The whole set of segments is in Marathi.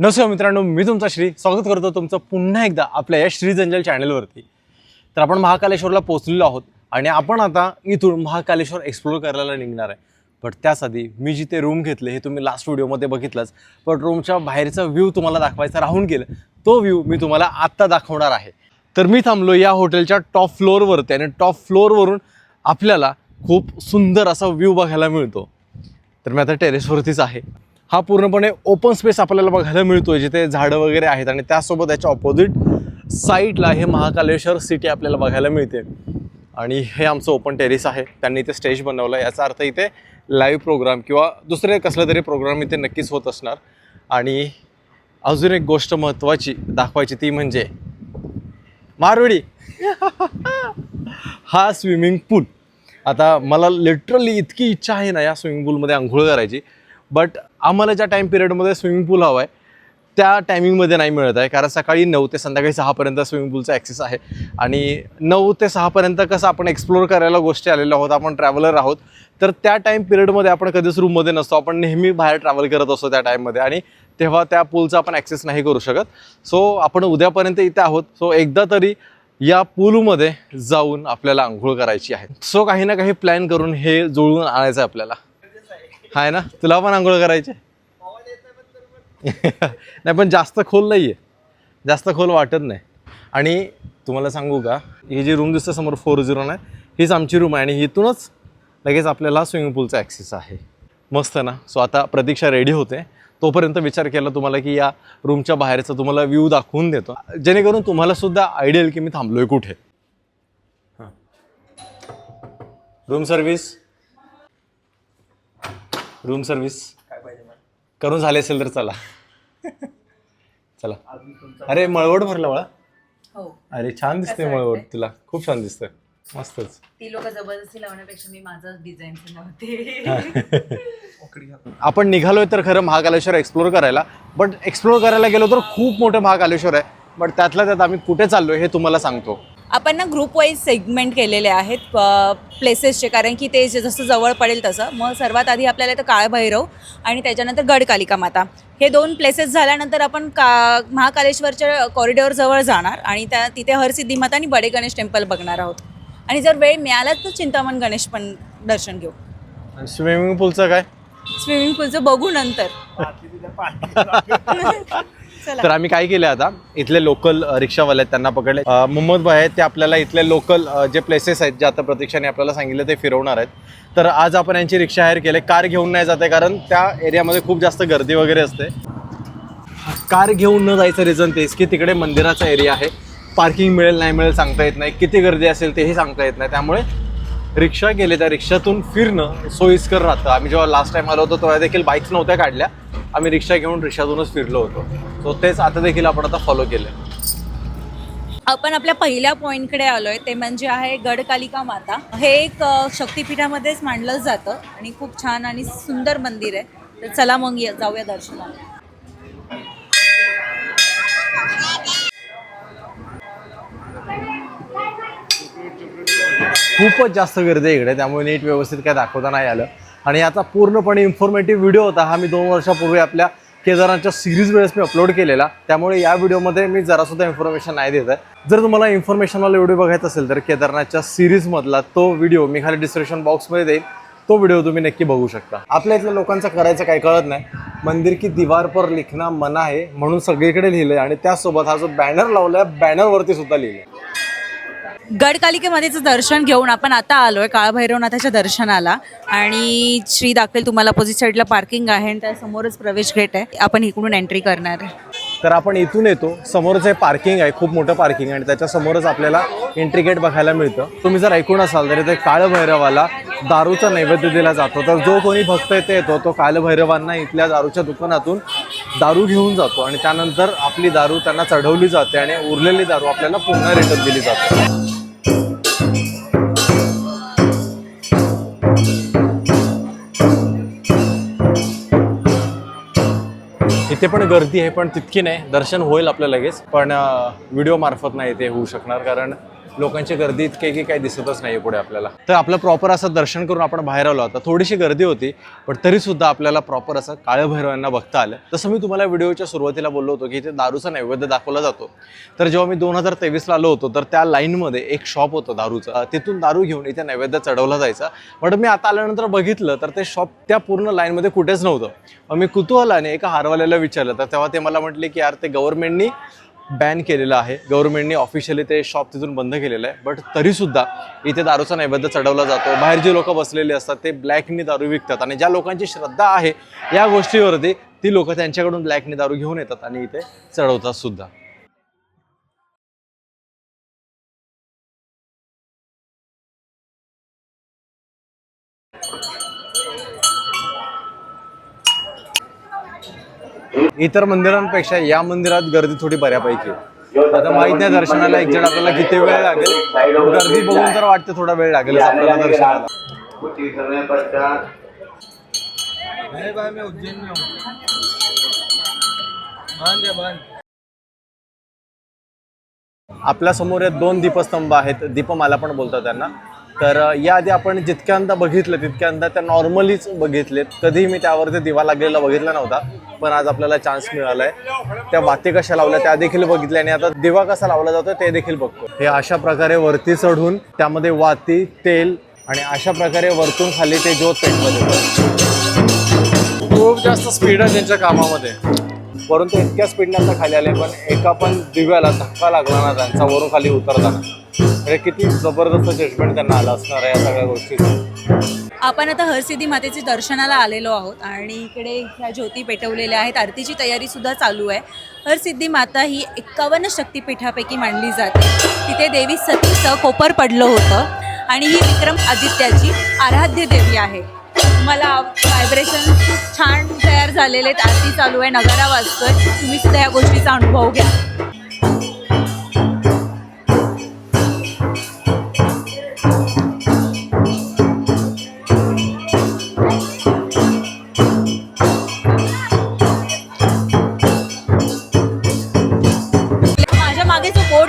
नमस्कार मित्रांनो मी तुमचा श्री स्वागत करतो तुमचं पुन्हा एकदा आपल्या या श्री जंजल चॅनलवरती तर आपण महाकालेश्वरला पोचलेलो आहोत आणि आपण आता इथून महाकालेश्वर एक्सप्लोर करायला निघणार आहे. बट त्यासाठी मी जिथे रूम घेतले हे तुम्ही लास्ट व्हिडिओमध्ये बघितलंच. पण रूमच्या बाहेरचा व्ह्यू तुम्हाला दाखवायचा राहून गेलं. तो व्ह्यू मी तुम्हाला आत्ता दाखवणार आहे. तर मी थांबलो या हॉटेलच्या टॉप फ्लोअरवरती आणि टॉप फ्लोअरवरून आपल्याला खूप सुंदर असा व्ह्यू बघायला मिळतो. तर मी आता टेरेसवरतीच आहे. हा पूर्णपणे ओपन स्पेस आपल्याला बघायला मिळतो जिथे झाडं वगैरे आहेत आणि त्यासोबत याच्या ऑपोजिट साईडला हे महाकालेश्वर सिटी आपल्याला बघायला मिळते. आणि हे आमचं ओपन टेरेस आहे. त्यांनी इथे स्टेज बनवलं आहे याचा अर्थ इथे लाईव्ह प्रोग्राम किंवा दुसरे कसला तरी प्रोग्राम इथे नक्कीच होत असणार. आणि अजून एक गोष्ट महत्त्वाची दाखवायची ती म्हणजे मारवडी. हा स्विमिंग पूल आता मला लिटरली इतकी इच्छा आहे ना या स्विमिंग पूलमध्ये आंघोळ करायची. बट आम्हाला ज्या टाईम पिरियडमध्ये स्विमिंग पूल हवा आहे त्या टायमिंगमध्ये नाही मिळत आहे. कारण सकाळी नऊ ते संध्याकाळी सहापर्यंत स्विमिंग पूलचा ॲक्सेस आहे. आणि नऊ ते सहापर्यंत कसं आपण एक्सप्लोअर करायला गोष्टी आलेलो आहोत आपण ट्रॅव्हलर आहोत तर त्या टाईम पिरियडमध्ये आपण कधीच रूममध्ये नसतो. आपण नेहमी बाहेर ट्रॅव्हल करत असतो त्या टाईममध्ये आणि तेव्हा त्या पूलचा आपण ॲक्सेस नाही करू शकत. सो आपण उद्यापर्यंत इथे आहोत. सो एकदा तरी या पूलमध्ये जाऊन आपल्याला आंघोळ करायची आहे. सो काही ना काही प्लॅन करून हे जुळवून आणायचं आहे आपल्याला. हाय ना? तुला पण आंघोळ करायची? नाही पण जास्त खोल नाही आहे जास्त खोल वाटत नाही. आणि तुम्हाला सांगू का ही जी रूम दिसते समोर फोर झिरो नाईन हीच आमची रूम आहे आणि इथूनच लगेच आपल्याला स्विमिंग पूलचा ॲक्सेस आहे. मस्त ना? सो आता प्रतीक्षा रेडी होते. तोपर्यंत विचार केला तुम्हाला की या रूमच्या बाहेरचा तुम्हाला व्ह्यू दाखवून देतो. जेणेकरून तुम्हाला सुद्धा आयडिया येईल की मी थांबलोय कुठे? रूम सर्विस रूम सर्व्हिस करून झाले असेल तर चला. चला. अरे मळवट भरला वळा हो. अरे छान दिसते कसं मळवट वाटतंय? तुला. खूप छान दिसतंय. मस्तच. ती लोक जबरदस्ती लावण्यापेक्षा मी माझाच डिझाईन लावते आपण निघालोय तर खरं महाकालेश्वर एक्सप्लोर करायला. बट एक्सप्लोर करायला गेलो तर खूप मोठं महाकालेश्वर आहे. बट त्यातल्या त्यात आम्ही कुठे चाललोय हे तुम्हाला सांगतो. आपण ना ग्रुप वाईज सेगमेंट केलेले आहेत प्लेसेसचे कारण की ते जे जसं जवळ पडेल तसं. मग सर्वात आधी आपल्याला इथं काळभैरव आणि त्याच्यानंतर गडकालिका माता. हे दोन प्लेसेस झाल्यानंतर आपण का महाकालेश्वरच्या कॉरिडॉर जवळ जाणार आणि त्या तिथे हरसिद्धी माता आणि बडे गणेश टेम्पल बघणार आहोत. आणि जर वेळ मिळाला तर चिंतामण गणेश पण दर्शन घेऊ. स्विमिंग पूलचं काय? स्विमिंग पूलचं बघू नंतर. तर आम्ही काय केलं आता? इथले लोकल रिक्षावाले आहेत त्यांना पकडले. मोहम्मद भाई आहेत ते आपल्याला इथले लोकल जे प्लेसेस आहेत जे आता प्रतीक्षाने आपल्याला सांगितलं ते फिरवणार आहेत. तर आज आपण यांची रिक्षा हायर केले. कार घेऊन नाही जाते कारण त्या एरियामध्ये खूप जास्त गर्दी वगैरे असते. कार घेऊन न जायचं रिझन तेच की तिकडे मंदिराचा एरिया आहे. पार्किंग मिळेल नाही मिळेल सांगता येत नाही. किती गर्दी असेल तेही सांगता येत नाही. त्यामुळे रिक्षा गेले त्या रिक्षातून फिरणं सोयीस्कर राहतं. आम्ही जेव्हा लास्ट टाइम आलो होतो तेव्हा देखील बाईक्स नव्हत्या काढल्या. आम्ही रिक्षा घेऊन रिक्षातूनच फिरलो होतो. सो तेच आता देखील आपण आता फॉलो केलं आपण आपल्या पहिल्या पॉईंटकडे आलोय ते म्हणजे आहे गडकालिका माता. हे एक शक्तिपीठामध्येच मांडलं जातं आणि खूप छान आणि सुंदर मंदिर आहे. तर चला मग या- जाऊया दर्शनाला. खूपच जास्त गर्दी इकडे त्यामुळे नीट व्यवस्थित काय दाखवता नाही आलं. आणि याचा पूर्णपणे इन्फॉर्मेटिव्ह व्हिडिओ होता. हा मी दोन वर्षापूर्वी आपल्या केदारनाथच्या सिरीज वेळेस मी अपलोड केलेला. त्यामुळे या व्हिडिओमध्ये मी जरासुद्धा इन्फॉर्मेशन नाही देत आहे. जर तुम्हाला इन्फॉर्मेशनवाला व्हिडिओ बघायचा असेल तर केदारनाथच्या सिरीजमधला तो व्हिडिओ मी खाली डिस्क्रिप्शन बॉक्समध्ये देईन. तो व्हिडिओ तुम्ही नक्की बघू शकता. आपल्या इथल्या लोकांचं करायचं काही कळत नाही. मंदिर की दिवार पर लिखना मना आहे म्हणून सगळीकडे लिहिलंय. आणि त्याचसोबत हा जो बॅनर लावलाय बॅनरवरती सुद्धा लिहिलंय. गडकालिकेमध्येचं दर्शन घेऊन आपण आता आलोय काळभैरवनाथाच्या दर्शनाला. आणि श्री दाखवेल तुम्हाला अपोजिट साईडला पार्किंग आहे आणि त्यासमोरच प्रवेश गेट आहे. आपण इकडून एंट्री करणार आहे. तर आपण इथून येतो. समोरच हे पार्किंग आहे खूप मोठं पार्किंग आणि त्याच्या समोरच आपल्याला एंट्री गेट बघायला मिळतं. तुम्ही जर ऐकून असाल तर ते काळभैरवाला दारूचा नैवेद्य दिला जातो. तर जो कोणी भक्त येथे येतो तो काळभैरवांना इथल्या दारूच्या दुकानातून दारू घेऊन जातो. आणि त्यानंतर आपली दारू त्यांना चढवली जाते आणि उरलेली दारू आपल्याला पुन्हा रिटर्न दिली जाते. इथे पण गर्दी आहे पण तितकी नाही. दर्शन होईल आपलं लगेच. पण व्हिडिओ मार्फत नाही ते होऊ शकणार कारण लोकांची गर्दी इतकी की काही दिसतच नाही पुढे आपल्याला. तर आपलं प्रॉपर असं दर्शन करून आपण बाहेर आलो आता. थोडीशी गर्दी होती पण तरीसुद्धा आपल्याला प्रॉपर असं काळभैरवांना बघता आलं. तसं मी तुम्हाला व्हिडिओच्या सुरुवातीला बोललो होतो की इथे दारूचा नैवेद्य दाखवला जातो. तर जेव्हा मी दोन हजार तेवीसला आलो होतो तर त्या लाईनमध्ये एक शॉप होतं दारूचं. तिथून दारू घेऊन इथे नैवेद्य चढवला जायचा. पण मी आता आल्यानंतर बघितलं तर ते शॉप त्या पूर्ण लाईनमध्ये कुठेच नव्हतं. मग मी कुतूहलाने एका हारवाल्याला विचारलं तर तेव्हा ते मला म्हटले की यार ते गव्हर्नमेंटनी बॅन केलेलं आहे. गव्हर्नमेंटने ऑफिशियली ते शॉप तिथून बंद केलेलं आहे. बट तरीसुद्धा इथे दारूचा नैवेद्य चढवला जातो. बाहेर जे लोक बसलेले असतात ते ब्लॅकनी दारू विकतात. आणि ज्या लोकांची श्रद्धा आहे या गोष्टीवरती ती लोक त्यांच्याकडून ब्लॅकनी दारू घेऊन येतात आणि इथे चढवतात सुद्धा. इतर मंदिरांपेक्षा या मंदिरात गर्दी थोडी बऱ्यापैकी आता माहीत नाही दर्शनाला एक जण आपल्याला किती वेळ लागेल. गर्दी बघून तर वाटते थोडा वेळ लागेल आपल्याला दर्शनाला. आपल्यासमोर या दोन दीपस्तंभ आहेत. दीपमाला पण बोलतात त्यांना. तर याआधी आपण जितक्यांदा बघितलं तितक्यांदा त्या नॉर्मलीच बघितलेत. कधीही मी त्यावरती दिवा लागलेला बघितला नव्हता पण आज आपल्याला चान्स मिळाला आहे त्या वाती कशा लावल्या त्या देखील बघितल्या आणि आता दिवा कसा लावला जातो ते देखील बघतो. हे अशा प्रकारे वरती चढून त्यामध्ये वाती तेल आणि अशा प्रकारे वरतून खाली ते ज्योत पेटमध्ये खूप जास्त स्पीड आहे त्यांच्या कामामध्ये. परंतु इतक्या स्पीडने आता खाली आले पण एका पण दिव्याला धक्का लागला ना त्यांचा वरून खाली उतरताना. म्हणजे किती जबरदस्त जजमेंट त्यांना आला असणार आहे या सगळ्या गोष्टीचं. आपण आता हरसिद्धी मातेचे दर्शनाला आलेलो आहोत आणि इकडे ह्या ज्योती पेटवलेल्या आहेत. आरतीची तयारी सुद्धा चालू आहे. हरसिद्धी माता ही एक्कावन्न शक्तिपीठापैकी मानली जाते. तिथे देवी सतीचं कोपर पडलं होतं आणि ही विक्रम आदित्याची आराध्य देवी आहे. मला व्हायब्रेशन खूप छान तयार झालेले आहेत. आरती चालू आहे. नगारा वाजतोय. तुम्ही सुद्धा या गोष्टीचा अनुभव घ्या.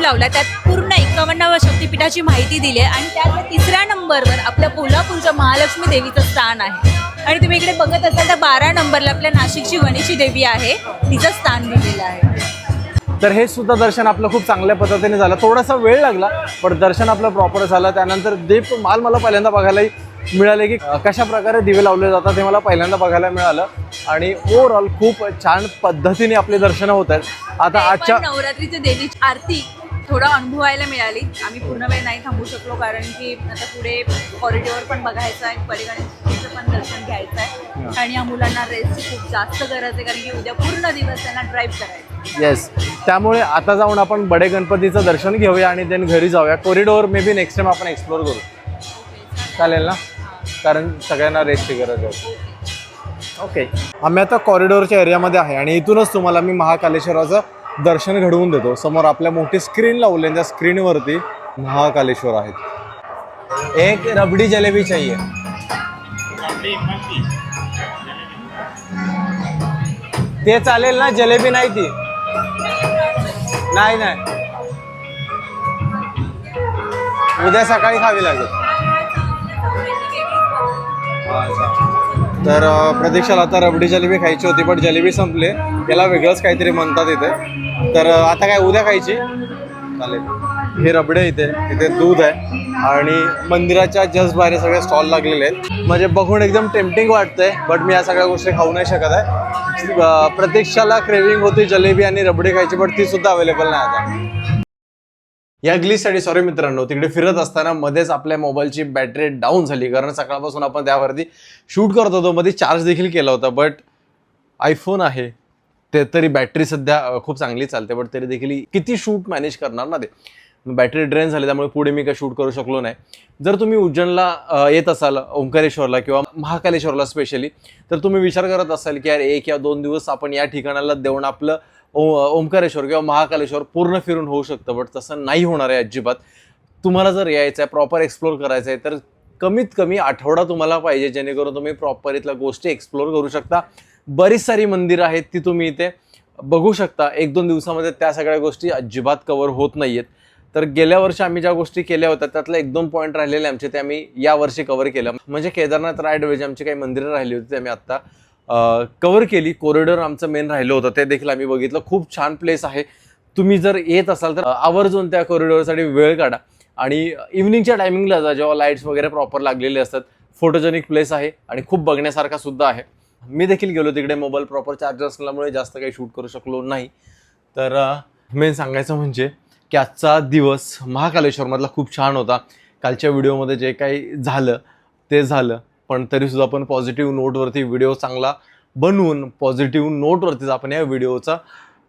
लावला त्यात पूर्ण एकावन्न शक्तिपीठाची माहिती दिली आहे आणि त्यात तिसऱ्या नंबरवर आपल्या कोल्हापूरच्या महालक्ष्मी देवीचं स्थान आहे. आणि तुम्ही इकडे बघत असाल तर बारा नंबरला आपल्या नाशिकची गणेशी देवी आहे. तिचं स्थान दिलेलं आहे. तर हे सुद्धा दर्शन आपलं खूप चांगल्या पद्धतीने झालं. थोडासा वेळ लागला पण दर्शन आपलं प्रॉपर झालं. त्यानंतर दीप माल मला पहिल्यांदा बघायलाही मिळाले की कशा प्रकारे दिवे लावले जातात ते मला पहिल्यांदा बघायला मिळालं. आणि ओव्हरऑल खूप छान पद्धतीने आपले दर्शनं होत आहेत. आता आजच्या नवरात्रीच्या देवीची आरती थोडं अनुभवायला मिळाली. आम्ही पूर्ण वेळ नाही थांबू शकलो कारण की आता पुढे कॉरिडॉर पण बघायचं आहे परिगणेशचं पण दर्शन घ्यायचं आहे. आणि या मुलांना रेस्टची खूप जास्त गरज आहे कारण की उद्या पूर्ण दिवस त्यांना ड्राईव्ह करायचं येस त्यामुळे आता जाऊन आपण बडे गणपतीचं दर्शन घेऊया आणि देन घरी जाऊया. Corridor may be next time आपण एक्सप्लोर करू. चालेल ना? कारण सगळ्यांना रेस्टची गरज आहे. ओके आम्ही आता कॉरिडोरच्या एरियामध्ये आहे आणि इथूनच तुम्हाला मी महाकालेश्वराचं दर्शन घडवून देतो. समोर आपल्या मोठी स्क्रीन लावली त्या स्क्रीनवरती महाकालेश्वर आहेत एक रबडी जलेबी चाहिए. ते चालेल ना? जलेबी नाही ती. नाही नाही. उद्या सकाळी खावी लागेल. तर प्रतीक्षाला आता रबडी जलेबी खायची होती पण जलेबी संपले. याला वेगळंच काहीतरी म्हणतात इथे. तर आता काय उद्या खायची? चालेल. हे रबडे इथे इथे दूध आहे. आणि मंदिराच्या जस्ट बाहेर सगळे स्टॉल लागलेले आहेत. म्हणजे बघून एकदम टेम्पटिंग वाटतंय बट मी या सगळ्या गोष्टी खाऊ नाही शकत आहे. प्रत्यक्षाला क्रेविंग होती जलेबी आणि रबडी खायची बट ती सुद्धा अवेलेबल नाही आता. या ग्लिचसाठी सॉरी मित्रांनो तिकडे फिरत असताना मध्येच आपल्या मोबाईलची बॅटरी डाऊन झाली कारण सकाळपासून आपण त्यावरती शूट करत होतो. मध्ये चार्ज देखील केला होता बट आयफोन आहे. ते तरी बॅटरी सध्या खूप चांगली चालते बट तरी देखील किती शूट मॅनेज करणार ना ते? बॅटरी ड्रेन झाली त्यामुळे पुढे मी काय शूट करू शकलो नाही. जर तुम्ही उज्जैनला येत असाल ओंकारेश्वरला किंवा महाकालेश्वरला स्पेशली तर तुम्ही विचार करत असाल की यार एक या दोन दिवस आपण या ठिकाणाला देऊन आपलं ओ ओंकारेश्वर किंवा महाकालेश्वर पूर्ण फिरून होऊ शकतं बट तसं नाही होणार आहे अजिबात. तुम्हाला जर यायचं आहे प्रॉपर एक्सप्लोर करायचं आहे तर कमीत कमी आठवडा तुम्हाला पाहिजे जेणेकरून तुम्ही प्रॉपर इथल्या गोष्टी एक्सप्लोर करू शकता. बरीच सारी मंदिरं आहेत ती तुम्ही इथे बघू शकता. एक दोन दिवसामध्ये त्या सगळ्या गोष्टी अजिबात कवर होत नाही आहेत तर गेल्या वर्षी आम्ही ज्या गोष्टी केल्या होत्या त्यातला एक दोन पॉईंट राहिलेले आमचे ते आम्ही या वर्षी कव्हर केलं. म्हणजे केदारनाथ रायडवेज आमची काही मंदिरं राहिली होती ते आम्ही आत्ता कव्हर केली. कॉरिडॉर आमचं मेन राहिलं होतं. ते देखील आम्ही बघितलं. खूप छान प्लेस आहे. तुम्ही जर येत असाल तर आवर्जून त्या कॉरिडॉरसाठी वेळ काढा. आणि इव्हनिंगच्या टायमिंगला जा जेव्हा लाईट्स वगैरे प्रॉपर लागलेले असतात. फोटोजेनिक प्लेस आहे आणि खूप बघण्यासारखा सुद्धा आहे. मी देखील गेलो तिकडे मोबाईल प्रॉपर चार्जर असल्यामुळे जास्त काही शूट करू शकलो नाही. तर मेन सांगायचं म्हणजे की आजचा दिवस महाकालेश्वरमधला खूप छान होता. कालच्या व्हिडिओमध्ये जे काही झालं ते झालं. पण तरीसुद्धा आपण पॉझिटिव्ह नोटवरती व्हिडिओ चांगला बनवून पॉझिटिव्ह नोटवरतीच आपण या व्हिडिओचा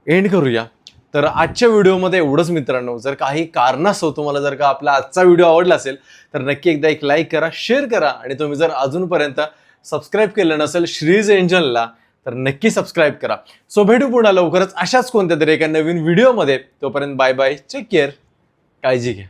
एंड करूया. तर आजच्या व्हिडिओमध्ये एवढंच मित्रांनो जर काही कारणास्तव तुम्हाला जर का आपला आजचा व्हिडिओ आवडला असेल तर नक्की एकदा एक लाईक करा शेअर करा आणि तुम्ही जर अजूनपर्यंत सबस्क्राईब केलं नसेल श्रीज एंजलला तर नक्की सबस्क्राईब करा. सो भेटू पुन्हा लवकरच अशाच कोणत्या तरी एका नवीन व्हिडिओमध्ये. तोपर्यंत बाय बाय टेक केअर काळजी घ्या.